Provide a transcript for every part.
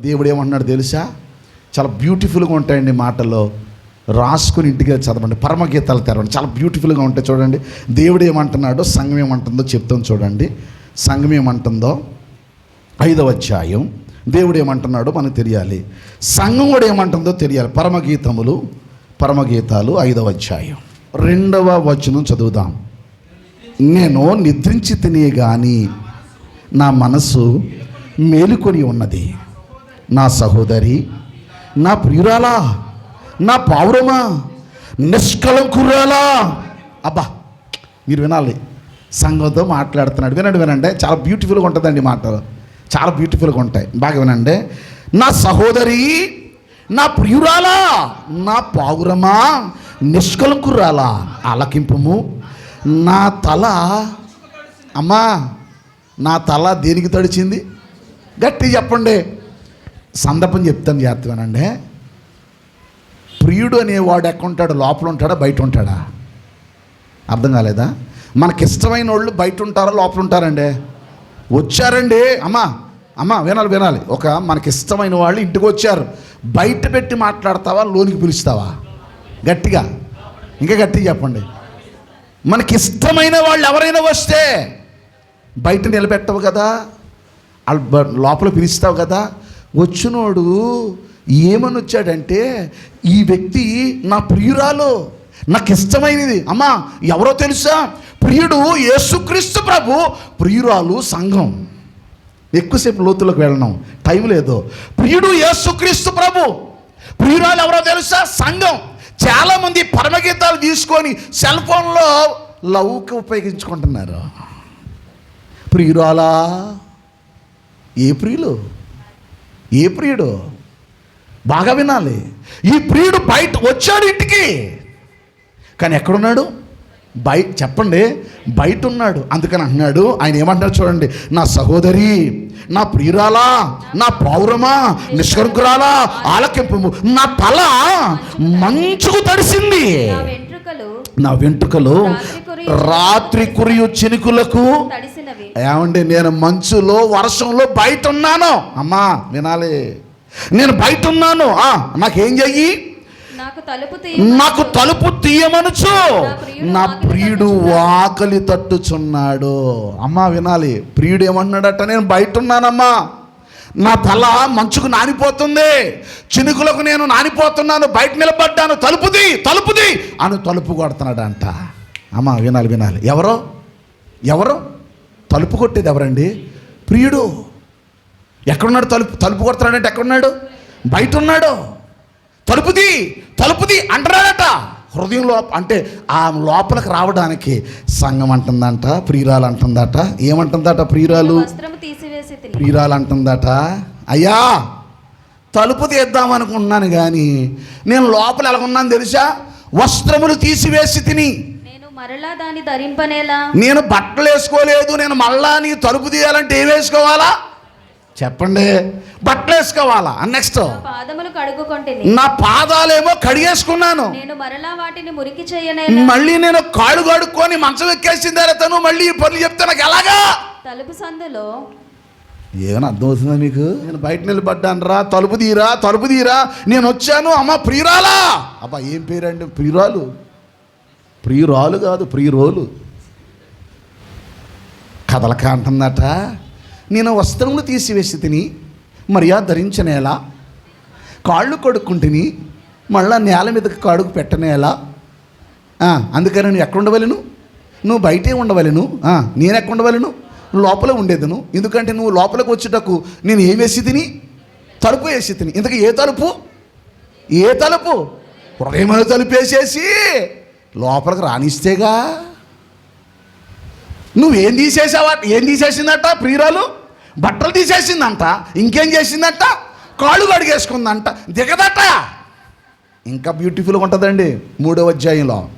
దేవుడు ఏమంటున్నాడు తెలుసా? చాలా బ్యూటిఫుల్గా ఉంటాయండి మాటల్లో. రాసుకుని ఇంటికి చదవండి. పరమగీతాలు తెరవండి. చాలా బ్యూటిఫుల్గా ఉంటాయి చూడండి. దేవుడు ఏమంటున్నాడో సంఘం ఏమంటుందో చెప్తాం చూడండి. సంఘం ఏమంటుందో? ఐదవ అధ్యాయం. దేవుడు ఏమంటున్నాడో మనకు తెలియాలి. సంఘం కూడా ఏమంటుందో తెలియాలి. పరమగీతములు పరమగీతాలు ఐదవ అధ్యాయం. రెండవ వచనం చదువుదాం. నేను నిద్రించి తినే కానీ నా మనసు మేలుకొని ఉన్నది. నా సహోదరి నా ప్రియురాలా నా పావురమా నిష్కలంకురాలా. అబ్బా మీరు వినాలి. సంఘంతో మాట్లాడుతున్నాడు. వినండి వినండి. చాలా బ్యూటిఫుల్గా ఉంటుందండి మాటలు. చాలా బ్యూటిఫుల్గా ఉంటాయి. బాగా వినండి. నా సహోదరి నా ప్రియురాలా నా పావురమా నిష్కలంకురాలా. ఆలకింపము. నా తల అమ్మా నా తల దేనికి తడిచింది? గట్టి చెప్పండి. సందర్భం చెప్తాను జాగ్రత్తగానండి ప్రియుడు అనేవాడు ఎక్కడుంటాడు? లోపల ఉంటాడా? బయట ఉంటాడా? అర్థం కాలేదా? మనకి ఇష్టమైన వాళ్ళు బయట ఉంటారా? లోపల ఉంటారండి. వచ్చారండి. అమ్మా అమ్మా వినాలి వినాలి. ఒక మనకి ఇష్టమైన వాళ్ళు ఇంటికి వచ్చారు. బయట పెట్టి మాట్లాడతావా? లోనికి పిలుస్తావా? గట్టిగా. ఇంకా గట్టిగా చెప్పండి. మనకి ఇష్టమైన వాళ్ళు ఎవరైనా వస్తే బయట నిలబెట్టవు కదా? వాళ్ళు లోపల పిలుస్తావు కదా? వచ్చినోడు ఏమని వచ్చాడంటే ఈ వ్యక్తి నా ప్రియురాలు నాకు ఇష్టమైనది అమ్మా ఎవరో తెలుసా? ప్రియుడు యేసుక్రీస్తు ప్రభు ప్రియురాలు సంఘం. ఎక్కువసేపు లోతులకు వెళ్ళడం టైం లేదు. ప్రియుడు యేసుక్రీస్తు ప్రభు ప్రియురాలు ఎవరో తెలుసా? సంఘం. చాలామంది పరమగీతాలు తీసుకొని సెల్ ఫోన్లో లవ్కి ఉపయోగించుకుంటున్నారు. ప్రియురాలా ఏ ప్రియులు? ఏ ప్రియుడు? బాగా వినాలి. ఈ ప్రియుడు బయట వచ్చాడు ఇంటికి. కానీ ఎక్కడున్నాడు? బయట చెప్పండి. బయట ఉన్నాడు. అందుకని అంటున్నాడు. ఆయన ఏమంటాడు చూడండి. నా సహోదరి నా ప్రియురాలా నా పౌరమా నిష్కరుకురాలా ఆలకింపు నా తల మంచుకు తడిసింది. నా వెంట్రుకలు రాత్రి కురియు చినుకులకు ఏమండి నేను మంచులో వర్షంలో బయట ఉన్నాను అమ్మా వినాలి. నేను బయట ఉన్నాను ఆ, నాకేం చెయ్యి? నాకు తలుపు నాకు తలుపు తీయమనుచు నా ప్రియుడు వాకలి తట్టుచున్నాడు. అమ్మా వినాలి. ప్రియుడు ఏమన్నాడట నేను బయట ఉన్నానమ్మా నా తల మంచుకు నానిపోతుంది. చినుకులకు నేను నానిపోతున్నాను. బయట నిలబడ్డాను. తలుపుది తలుపుది అని తలుపు కొడుతున్నాడంట. అమ్మా వినాలి వినాలి. ఎవరో? ఎవరు? తలుపు కొట్టేది ఎవరండి? ప్రియుడు. ఎక్కడున్నాడు తలుపు? తలుపు కొడుతున్నాడంటే ఎక్కడున్నాడు? బయట ఉన్నాడు తలుపుది తలుపుది అంటున్నాడట. హృదయంలో అంటే ఆ లోపలికి రావడానికి సంఘం అంటుందంట ప్రియురాలు అంటుందట. ఏమంటుందట ప్రియురాలు? ప్రియురాలు అంటుందట అయ్యా తలుపు తీద్దాం అనుకుంటున్నాను కానీ నేను లోపల ఎలాగున్నాను తెలుసా? వస్త్రములు తీసివేసి తిని. నేను మరలా దాన్ని ధరింపనేలా? నేను బట్టలు వేసుకోలేదు నేను మళ్ళా నీ తలుపు తీయాలంటే ఏం వేసుకోవాలా? చెప్పండి బట్టలు వేసుకోవాలా? నెక్స్ట్ పాదములు కడుగుకొంటిని నా పాదాలేమో కడిగేసుకున్నాను. నేను మరలా వాటిని మురికి చేయనేలా? మళ్ళీ నేను కాళ్ళు కడుక్కొని మంచం ఎక్కేసిన తర్వాత మళ్ళీ ఈ పనులు చెప్తే నాకు ఎలాగా? తలుపు సందులో ఏమైనా అర్థమవుతుందా మీకు నేను బయట నిలబడ్డాను రా తలుపు తీరా తలుపు తీరా. నేను వచ్చాను. అమ్మ ప్రియురాలా? అబ్బా ఏం పేరండి? ప్రియురాలు? ప్రియురాలు కాదు ప్రియురోలు. కథలక అంటుందట. నేను వస్త్రములు తీసివేసి తిని మరియా ధరించనేలా కాళ్ళు కొడుక్కుంటుని మళ్ళా నేల మీదకి కాడుకు పెట్టనేలా అందుకని నువ్వు ఎక్కడ ఉండవలను? నువ్వు బయటే ఉండవలను? నేను ఎక్కడ ఉండవలను? లోపల ఉండేదను. ఎందుకంటే నువ్వు లోపలికి వచ్చేటకు నేను ఏం వేసి తిని? తలుపు వేసి తిని. ఇంతకు ఏ తలుపు? ఏ తలుపు? హృదయమైన తలుపు వేసేసి లోపలికి రాణిస్తేగా నువ్వేం తీసేసావా? ఏం తీసేసిందట ప్రియురాలు? బట్టలు తీసేసిందంట? ఇంకేం చేసిందంట? కాళ్ళు కడిగేసుకుందంట. దిగదట. ఇంకా బ్యూటిఫుల్గా ఉంటుందండి మూడో అధ్యాయంలో.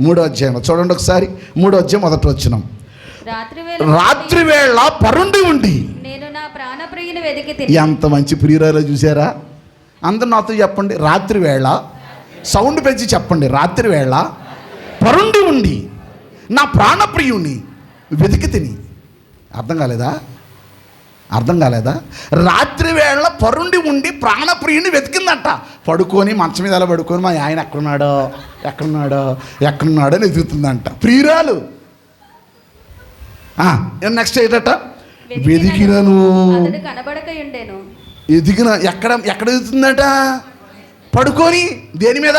మూడో అధ్యాయంలో. చూడండి ఒకసారి. మూడో అధ్యాయం మొదట వచ్చినాం రాత్రి వేళ రాత్రి వేళ పరుండి ఉండి. నేను నా ప్రాణప్రియుని వెతికి తిని ఎంత మంచి ప్రియురాలో చూసారా అందరు నాతో చెప్పండి రాత్రి వేళ సౌండ్ పెంచి చెప్పండి రాత్రి వేళ పరుండి ఉండి నా ప్రాణప్రియుణ్ణి వెతికి తిని. అర్థం కాలేదా? అర్థం కాలేదా? రాత్రి వేళ పరుండి ఉండి ప్రాణప్రియుని వెతికిందట. పడుకొని మంచం మీద అలా పడుకొని మా ఆయన ఎక్కడున్నాడో ఎక్కడున్నాడో ఎక్కడున్నాడో అని వెతుకుతుందంట ప్రియురాలు నెక్స్ట్ ఏంటట? ఉండేను ఎదిగిన ఎక్కడ ఎక్కడ ఎదుగుతుందట పడుకొని దేని మీద?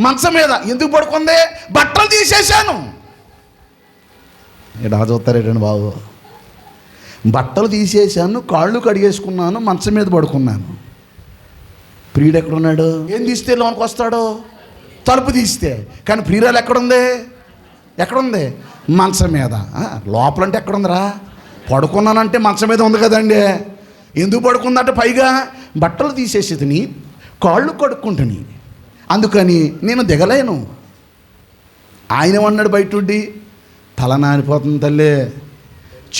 మంచం మీద. ఎందుకు పడుకుంది? బట్టలు తీసేశాను. ఇలా చూస్తారేటండి బాబు? బట్టలు తీసేశాను కాళ్ళు కడిగేసుకున్నాను మంచం మీద పడుకున్నాను. ప్రియుడు ఎక్కడున్నాడు? ఏం తీస్తే లోనికి వస్తాడు? తలుపు తీస్తే. కానీ ప్రియురాలు ఎక్కడుంది? ఎక్కడుంది? మంచం మీద. లోపలంటే ఎక్కడుందిరా? పడుకున్నానంటే మంచం మీద ఉంది కదండి. ఎందుకు పడుకుందంటే పైగా? బట్టలు తీసేసి తిని కాళ్ళు కడుక్కుంటుని అందుకని నేను దిగలేను. ఆయన ఏమన్నాడు బయట ఉండి తల నానిపోతుంది తల్లి.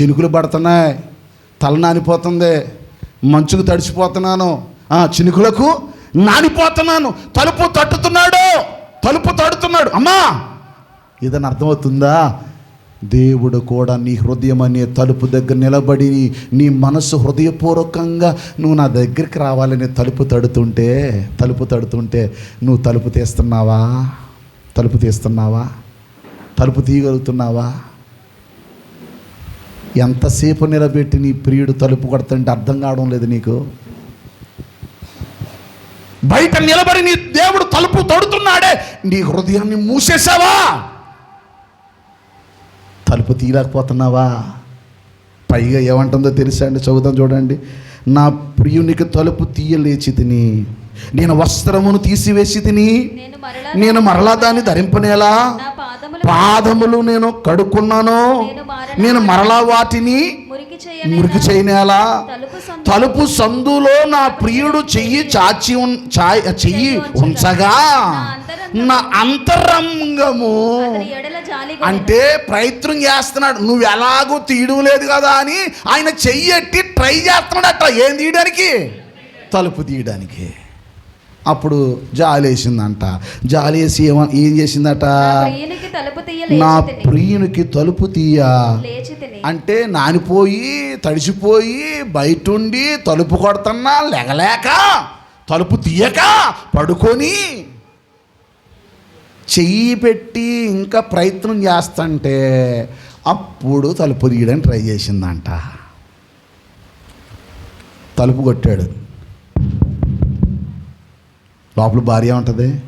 చినుకులు పడుతున్నాయి. తల నానిపోతుంది. మంచుకు తడిసిపోతున్నాను. ఆ చినుకులకు నానిపోతున్నాను. తలుపు తట్టుతున్నాడు. తలుపు తడుతున్నాడు. అమ్మా! ఇదని అర్థమవుతుందా? దేవుడు కూడా నీ హృదయం అనే తలుపు దగ్గర నిలబడి నీ మనసు హృదయపూర్వకంగా నువ్వు నా దగ్గరికి రావాలని తలుపు తడుతుంటే తలుపు తడుతుంటే నువ్వు తలుపు తీస్తున్నావా? తలుపు తీస్తున్నావా? తలుపు తీయగలుగుతున్నావా? ఎంతసేపు నిలబెట్టి నీ ప్రియుడు తలుపు కొడుతుంటే అర్థం కావడం లేదు నీకు? బయట నిలబడి నీ దేవుడు తలుపు తడుతున్నాడే నీ హృదయాన్ని మూసేసావా తలుపు తీయలేకపోతున్నావా? పైగా ఏమంటుందో తెలుసా అండి? చదువుతాం చూడండి. నా ప్రియునికి తలుపు తీయలేచి తిని నేను వస్త్రమును తీసివేసి తిని నేను మరలా నేను మరలా దాన్ని ధరింపనేలా? పాదములు నేను కడుక్కున్నాను. నేను మరలా వాటిని మురికి చేయనేలా? తలుపు సందు తలుపు సందులో నా ప్రియుడు చెయ్యి చాచి చెయ్యి ఉంచగా నా అంతరంగము అంటే ప్రయత్నం చేస్తున్నాడు. నువ్వు ఎలాగో తీయడం లేదు కదా అని ఆయన చెయ్యి ఎట్టి ట్రై చేస్తున్నాడట. ఏం తీయడానికి? తలుపు తీయడానికి. అప్పుడు జాలేసిందంట. జాలేసి ఏమ ఏం చేసిందట? ప్రియునికి తలుపు తీయ నా ప్రియునికి తలుపు తీయ. అంటే నానిపోయి తడిసిపోయి బయటుండి తలుపు కొడుతున్నా లెగలేక తలుపు తీయక పడుకొని చెయ్యి పెట్టి ఇంకా ప్రయత్నం చేస్తంటే అప్పుడు తలుపు తీయడానికి ట్రై చేసిందంట. తలుపు కొట్టాడు. లోపల భార్య ఉంటుంది.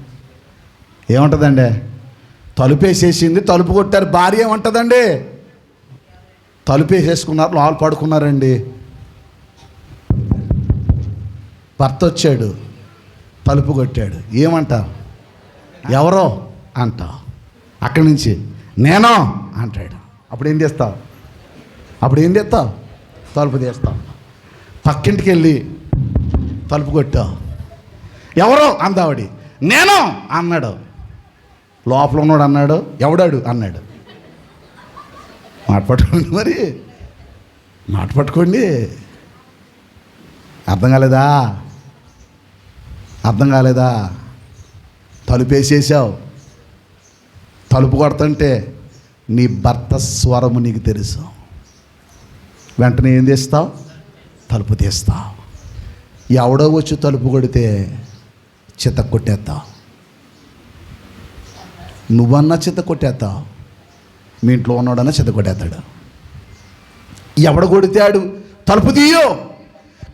ఏముంటుందండి? తలుపు వేసేసింది తలుపు కొట్టారు భార్య ఏముంటుందండి? తలుపు వేసేసుకున్నారు లోపల పడుకున్నారండి. భర్త వచ్చాడు తలుపు కొట్టాడు. ఏమంటావు ఎవరో? అంటావు అక్కడి నుంచి నేనో? అంటాడు. అప్పుడు ఏం చేస్తావు? అప్పుడు ఏం చేస్తావు? తలుపు తీస్తావు. పక్కింటికి వెళ్ళి తలుపు కొట్టావు. ఎవరో? అందావిడి నేను? అన్నాడు. లోపల ఉన్నాడు అన్నాడు. ఎవడాడు? అన్నాడు. మాట పట్టుకోండి మరి. మాట పట్టుకోండి. అర్థం కాలేదా? అర్థం కాలేదా? తలుపు వేసేసావు. తలుపు కొడుతుంటే నీ భర్త స్వరము నీకు తెలుసు. వెంటనే ఏం చేస్తావు? తలుపు తీస్తావు. ఎవడో వచ్చి తలుపు కొడితే చిత్త కొట్టేస్తావు. నువ్వన్నా చిత్త కొట్టేస్తావు. మీ ఇంట్లో ఉన్నాడన్నా చిత కొట్టేస్తాడు. ఎవడ కొడితాడు తలుపు తీయో.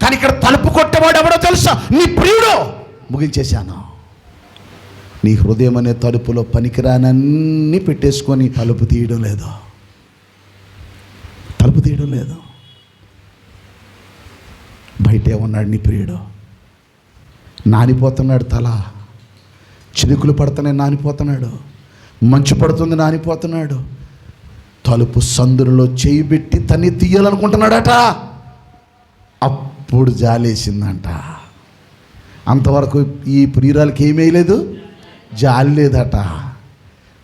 కానీ ఇక్కడ తలుపు కొట్టేవాడు ఎవడో తెలుసా? నీ ప్రియుడు. ముగించేశాను. నీ హృదయం అనే తలుపులో పనికిరానన్నీ పెట్టేసుకొని తలుపు తీయడం లేదు. తలుపు తీయడం లేదు. బయటే ఉన్నాడు నీ ప్రియుడు. నానిపోతున్నాడు తల. చినుకులు పడుతున్నాయి నానిపోతున్నాడు. మంచు పడుతుంది నానిపోతున్నాడు. తలుపు సందులో చేయి పెట్టి తన్ని తీయాలనుకుంటున్నాడట. అప్పుడు జాలేసిందంట. అంతవరకు ఈ ప్రియురాలకి ఏమీ లేదు. జాలి లేదట.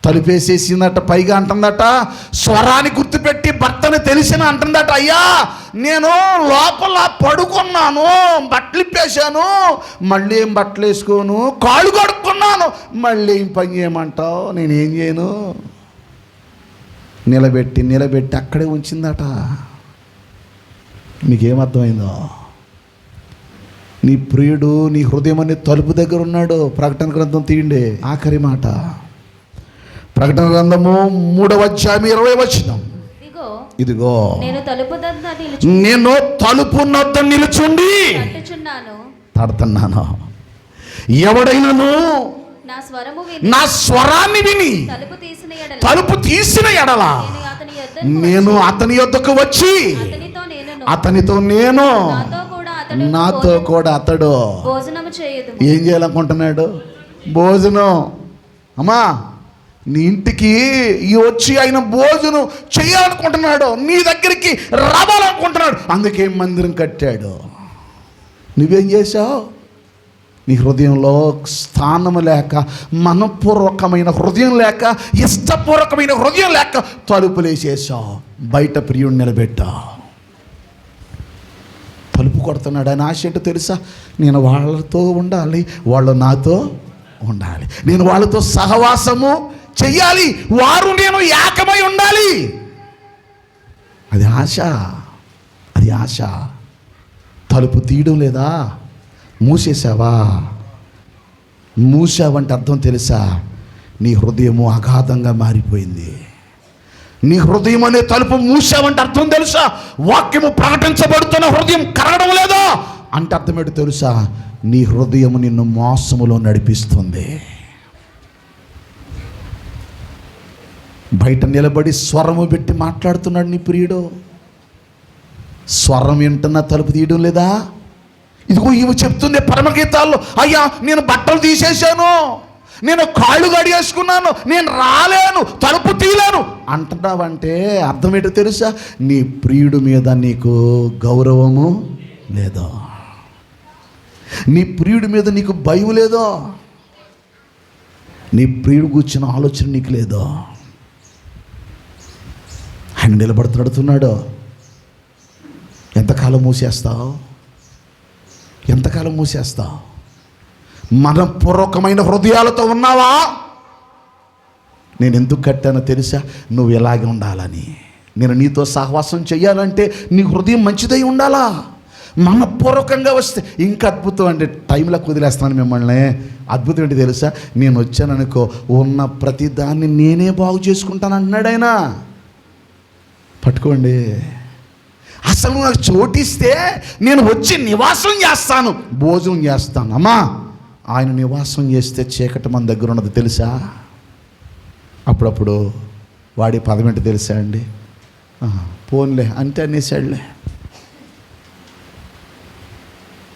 తలుపేసేసిందట పైగా అంటుందట స్వరాన్ని గుర్తుపెట్టి భర్తను తెలిసిన అంటుందట అయ్యా నేను లోపల పడుకున్నాను బట్టలు ఇప్పేశాను మళ్ళీ ఏం బట్టలు వేసుకోను కాళ్ళు కడుక్కున్నాను మళ్ళీ ఏం పని చేయమంటావు నేనేం చేయను. నిలబెట్టి నిలబెట్టి అక్కడే ఉంచిందట. మీకేమర్థమైందో నీ ప్రియుడు నీ హృదయం అనే తలుపు దగ్గర ఉన్నాడు. ప్రకటన గ్రంథం తీయండి. ఆఖరి మాట. ప్రకటన గ్రంథము మూడవ అధ్యాయం ఇరవై వచ్చినాం ఇదిగో నేను తలుపు నేను నొద్ద నిలుచుండి. తడుతున్నాను. ఎవడైనాను? నా స్వరాన్ని విని. తలుపు తీసిన ఎడల. నేను అతని యొద్దకు నేను అతని యొద్దకు వచ్చి. అతనితో నేను అతనితో నేను నాతో కూడా అతడు భోజనము చేయదు ఏం చేయాలనుకుంటున్నాడు? భోజనం అమ్మా నీ ఇంటికి ఈ వచ్చి ఆయన భోజనం చేయాలనుకుంటున్నాడు. నీ దగ్గరికి రావాలనుకుంటున్నాడు. అందుకే మందిరం కట్టాడు. నువ్వేం చేశావు? నీ హృదయంలో స్థానం లేక మనపూర్వకమైన హృదయం లేక ఇష్టపూర్వకమైన హృదయం లేక తలుపులేసేసావు బయట ప్రియుడిని నిలబెట్టావు. తలుపు కొడుతున్నాడు అని ఆశ ఏంటో తెలుసా? నేను వాళ్ళతో ఉండాలి వాళ్ళు నాతో ఉండాలి. నేను వాళ్ళతో సహవాసము చెయ్యాలి వారు నేను ఏకమై ఉండాలి. అది ఆశ అది ఆశ. తలుపు తీయడం లేదా? మూసేసావా మూసావంటే అర్థం తెలుసా? నీ హృదయము అగాధంగా మారిపోయింది. నీ హృదయం అనే తలుపు మూసావంటే అర్థం తెలుసా? వాక్యము ప్రకటించబడుతున్న హృదయం కరగడం లేదా? అంటే అర్థం తెలుసా? నీ హృదయం నిన్ను మోసములో నడిపిస్తుంది. బయట నిలబడి స్వరము పెట్టి మాట్లాడుతున్నాడు నీ ప్రియుడు. స్వరం వింటున్న తలుపు తీయడం లేదా? ఇదిగో ఈమె చెప్తుంది పరమగీతాల్లో అయ్యా నేను బట్టలు తీసేశాను. నేను కాళ్ళు గడిగేసుకున్నాను నేను రాలేను తలుపు తీయలేను. అంటున్నావంటే అర్థం ఏంటో తెలుసా? నీ ప్రియుడి మీద నీకు గౌరవము లేదో? నీ ప్రియుడి మీద నీకు భయం లేదో? నీ ప్రియుడు కూర్చున్న ఆలోచన నీకు లేదో? ఆయన నిలబడుతున్నాడుతున్నాడు ఎంతకాలం మూసేస్తావు? ఎంతకాలం మూసేస్తావు? మనపూర్వకమైన హృదయాలతో ఉన్నావా? నేను ఎందుకు కట్టానో తెలుసా? నువ్వు ఎలాగే ఉండాలని. నేను నీతో సహవాసం చేయాలంటే నీ హృదయం మంచిదై ఉండాలా? మనపూర్వకంగా వస్తే ఇంకా అద్భుతం అంటే టైంలో కుదిలేస్తాను మిమ్మల్ని. అద్భుతం ఏంటి తెలుసా? నేను వచ్చాననుకో ఉన్న ప్రతి దాన్ని నేనే బాగు చేసుకుంటాను అన్నాడు ఆయన. పట్టుకోండి. అసలు నాకు చోటిస్తే నేను వచ్చి నివాసం చేస్తాను భోజనం చేస్తాను. అమ్మా! ఆయన నివాసం చేస్తే చీకటి మన దగ్గర ఉన్నది తెలుసా? అప్పుడప్పుడు వాడి పదం తెలుసా అండి? పోన్లే అంటే అనేసాడులే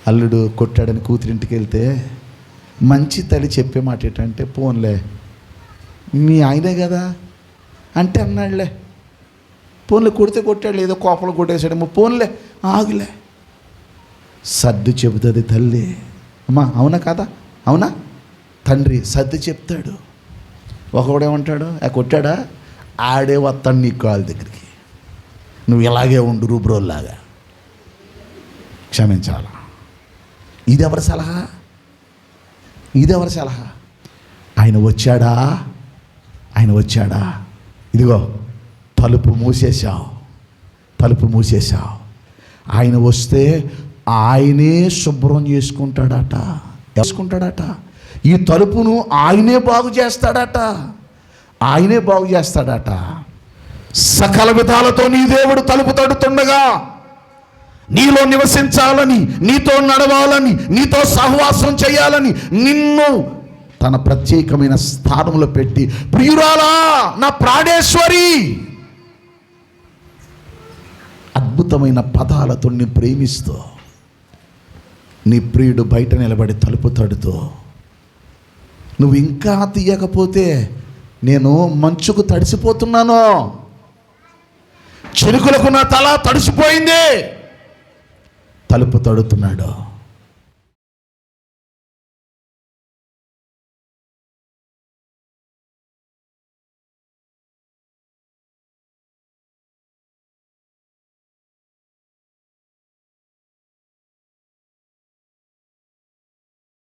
అల్లుడు కొట్టాడని కూతురింటికి వెళ్తే మంచి తల్లి చెప్పే మాట ఏంటంటే పోన్లే మీ ఆయనే కదా? అంటే అన్నాడులే. పోన్లే కొడితే కొట్టాడు ఏదో కోపలు కొట్టేశాడేమో పోన్లే ఆగులే. సర్దు చెబుతుంది తల్లి. అమ్మా అవునా కదా? అవునా? తండ్రి సర్ది చెప్తాడు. ఒకడేమంటాడు ఆ కొట్టాడా? ఆడే వస్తాడు నీ కాళ్ళ దగ్గరికి. నువ్వు ఇలాగే ఉండు రూబ్రోల్లాగా. క్షమించాలా? ఇది ఎవరి సలహా? ఇది ఎవరి సలహా? ఆయన వచ్చాడా? ఆయన వచ్చాడా? ఇదిగో తలుపు మూసేశావు. తలుపు మూసేశావు. ఆయన వస్తే ఆయనే శుభ్రం చేసుకుంటాడట. చేసుకుంటాడట ఈ తలుపును ఆయనే బాగు చేస్తాడట. ఆయనే బాగు చేస్తాడట. సకల విధాలతో నీ దేవుడు తలుపు తడుతుండగా నీలో నివసించాలని నీతో నడవాలని నీతో సహవాసం చేయాలని నిన్ను తన ప్రత్యేకమైన స్థానంలో పెట్టి ప్రియురాలా నా ప్రాణేశ్వరి! అద్భుతమైన పదాలతో ప్రేమిస్తూ నీ ప్రియుడు బయట నిలబడి తలుపు తడుతూ నువ్వు ఇంకా తీయకపోతే నేను మంచుకు తడిసిపోతున్నాను. చెరుకులకు నా తల తడిసిపోయింది. తలుపు తడుతున్నాడు.